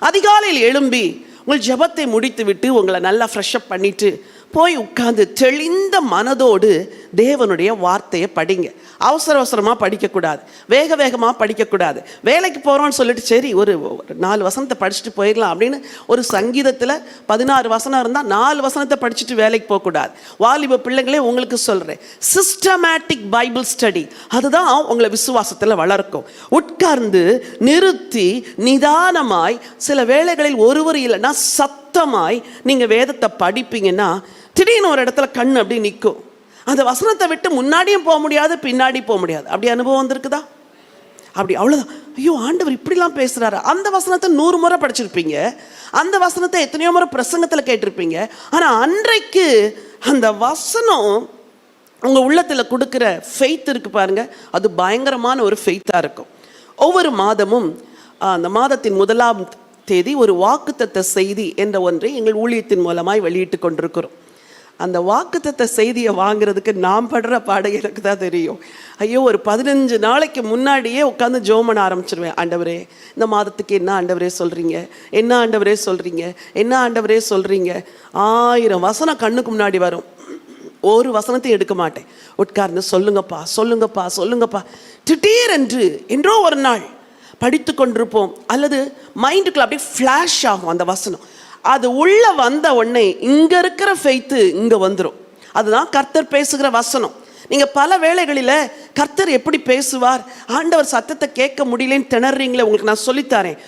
அதிகாலையில் எழும்பி உங்கள் ஜெபத்தை முடித்து விட்டு உங்களை நல்லா ஃப்ரெஷ்அப் பண்ணிட்டு போய் உட்காந்து தெளிந்த மனதோடு தேவனுடைய வார்த்தையை படிங்க. அவசர அவசரமாக படிக்கக்கூடாது. வேக வேகமாக படிக்கக்கூடாது. வேலைக்கு போகிறோம்னு சொல்லிட்டு சரி ஒரு ஒரு நாலு வசனத்தை படிச்சுட்டு போயிடலாம் அப்படின்னு ஒரு சங்கீதத்தில் பதினாறு வசனம் இருந்தால் நாலு வசனத்தை படிச்சுட்டு வேலைக்கு போகக்கூடாது. வாலிப பிள்ளைங்களே உங்களுக்கு சொல்கிறேன் சிஸ்டமேட்டிக் பைபிள் ஸ்டடி அதுதான் உங்களை விசுவாசத்தில் வளர்க்கும். உட்கார்ந்து நிறுத்தி நிதானமாய் சில வேளைகளில் ஒருவர் இல்லைன்னா சத்தமாய் நீங்கள் வேதத்தை படிப்பீங்கன்னா திடீர்னு ஒரு இடத்துல கண் அப்படி நிற்கும் அந்த வசனத்தை விட்டு முன்னாடியும் போக முடியாது பின்னாடி போக முடியாது. அப்படி அனுபவம் வந்திருக்குதா? அப்படி அவ்வளோதான் ஐயோ ஆண்டவர் இப்படிலாம் பேசுகிறாரு அந்த வசனத்தை நூறு முறை படிச்சிருப்பீங்க. அந்த வசனத்தை எத்தனையோ முறை பிரசங்கத்தில் கேட்டிருப்பீங்க. ஆனால் அன்றைக்கு அந்த வசனம் உங்கள் உள்ளத்தில் கொடுக்குற ஃபெய்த் இருக்கு பாருங்க. அது பயங்கரமான ஒரு ஃபெய்த்தாக இருக்கும். ஒவ்வொரு மாதமும் அந்த மாதத்தின் முதலாம் தேதி ஒரு வாக்குத்தத்த செய்தி என்ற ஒன்றை எங்கள் ஊழியத்தின் மூலமாய் வெளியிட்டு கொண்டிருக்கிறோம். அந்த வாக்குத்தத்த செய்தியை வாங்குறதுக்கு நான் படுற பாடை எனக்கு தான் தெரியும். ஐயோ ஒரு பதினஞ்சு நாளைக்கு முன்னாடியே உட்காந்து ஜோம் பண்ண ஆரம்பிச்சிருவேன். ஆண்டவரே இந்த மாதத்துக்கு என்ன ஆண்டவரே சொல்கிறீங்க என்ன ஆண்டவரே சொல்கிறீங்க என்ன ஆண்டவரே சொல்கிறீங்க ஆயிரம் வசனம் கண்ணுக்கு முன்னாடி வரும். ஒரு வசனத்தையும் எடுக்க மாட்டேன். உட்கார்ந்து சொல்லுங்கப்பா சொல்லுங்கப்பா சொல்லுங்கப்பா. திடீரென்று என்றோ ஒரு நாள் படித்து கொண்டிருப்போம். அல்லது மைண்டுக்குள்ள அப்படியே ஃப்ளாஷ் ஆகும் அந்த வசனம். அது உள்ளே வந்த உடனே இங்கே இருக்கிற ஃபெய்த்து இங்கே வந்துடும் அதுதான் கர்த்தர் பேசுகிற வசனம். நீங்கள் பல வேளைகளில் கர்த்தர் எப்படி பேசுவார்? ஆண்டவர் சத்தத்தை கேட்க முடியலன்னு திணறீங்களே உங்களுக்கு நான் சொல்லித்தரேன்.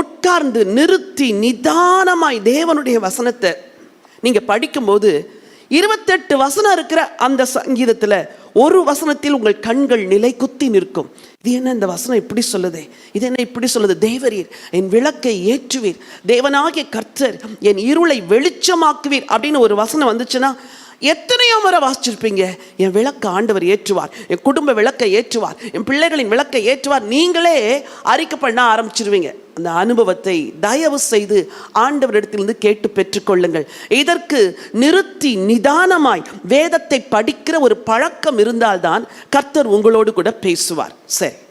உட்கார்ந்து நிறுத்தி நிதானமாய் தேவனுடைய வசனத்தை நீங்கள் படிக்கும்போது இருபத்தெட்டு வசனம் இருக்கிற அந்த சங்கீதத்தில் ஒரு வசனத்தில் உங்கள் கண்கள் நிலை குத்தி நிற்கும். இது என்ன இந்த வசனம் இப்படி சொல்லுது? இது என்ன இப்படி சொல்லுது? தேவரீர் என் விளக்கை ஏற்றுவீர். தேவனாகிய கர்த்தர் என் இருளை வெளிச்சமாக்குவீர் அப்படின்னு ஒரு வசனம் வந்துச்சுன்னா எத்தனையோ முறை வாசிச்சிருப்பீங்க. என் விளக்க ஆண்டவர் ஏற்றுவார். என் குடும்ப விளக்கை ஏற்றுவார். என் பிள்ளைகளின் விளக்கை ஏற்றுவார். நீங்களே அறிக்கை பண்ண ஆரம்பிச்சிருவீங்க. அந்த அனுபவத்தை தயவு செய்து ஆண்டவரிடத்திலிருந்து கேட்டு பெற்றுக்கொள்ளுங்கள். இதற்கு நிறுத்தி நிதானமாய் வேதத்தை படிக்கிற ஒரு பழக்கம் இருந்தால்தான் கர்த்தர் உங்களோடு கூட பேசுவார். சரி.